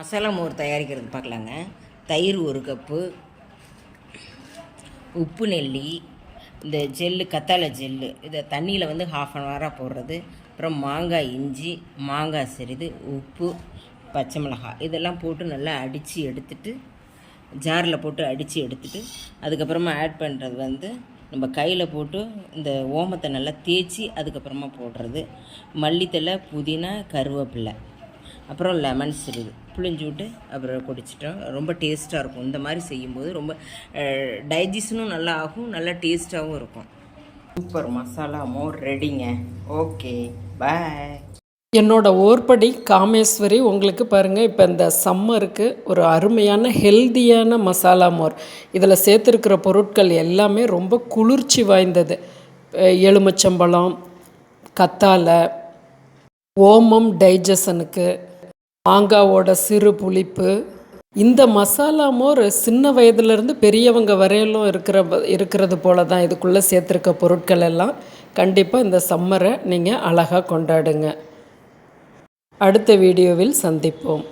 மசாலா மோர் தயாரிக்கிறது பார்க்கலாங்க. தயிர் ஒரு கப்பு உப்பு நெல்லி இந்த ஜெல்லு கத்தாழை ஜெல்லு இதை தண்ணியில் வந்து ஹாஃப் அன் ஹவராக போடுறது. அப்புறம் மாங்காய் இஞ்சி மாங்காய் சிறிது உப்பு பச்சை மிளகாய் இதெல்லாம் போட்டு நல்லா அடித்து எடுத்துட்டு ஜாரில் போட்டு அடித்து எடுத்துட்டு அதுக்கப்புறமா ஆட் பண்ணுறது வந்து நம்ம கையில் போட்டு இந்த ஓமத்தை நல்லா தேய்ச்சி அதுக்கப்புறமா போடுறது. மல்லித்தழை புதினா கருவேப்பிலை. அப்புறம் லெமன் சிறிது புளிஞ்சு விட்டு அப்புறம் குடிச்சிட்டோம் ரொம்ப டேஸ்ட்டாக இருக்கும். இந்த மாதிரி செய்யும்போது ரொம்ப டைஜஷனும் நல்லா ஆகும் நல்லா டேஸ்ட்டாகவும் இருக்கும். சூப்பர் மசாலா மோர் ரெடிங்க ஓகே பாய் என்னோட ஓர்படி காமேஸ்வரி உங்களுக்கு பாருங்கள் இப்போ இந்த சம்மருக்கு ஒரு அருமையான ஹெல்தியான மசாலா மோர் இதில் சேர்த்துருக்கிற பொருட்கள் எல்லாமே ரொம்ப குளிர்ச்சி வாய்ந்தது. எலுமிச்சம்பழம் கத்தாழை ஓமம் டைஜஷனுக்கு மாங்காவோட சிறு புளிப்பு. இந்த மசாலா மோர் சின்ன வயதுலேருந்து பெரியவங்க வரையிலும் இருக்கிற இருக்கிறது போல தான் இதுக்குள்ளே சேர்த்துருக்க பொருட்கள் எல்லாம். கண்டிப்பாக இந்த சம்மரை நீங்கள் அழகாக கொண்டாடுங்க. அடுத்த வீடியோவில் சந்திப்போம்.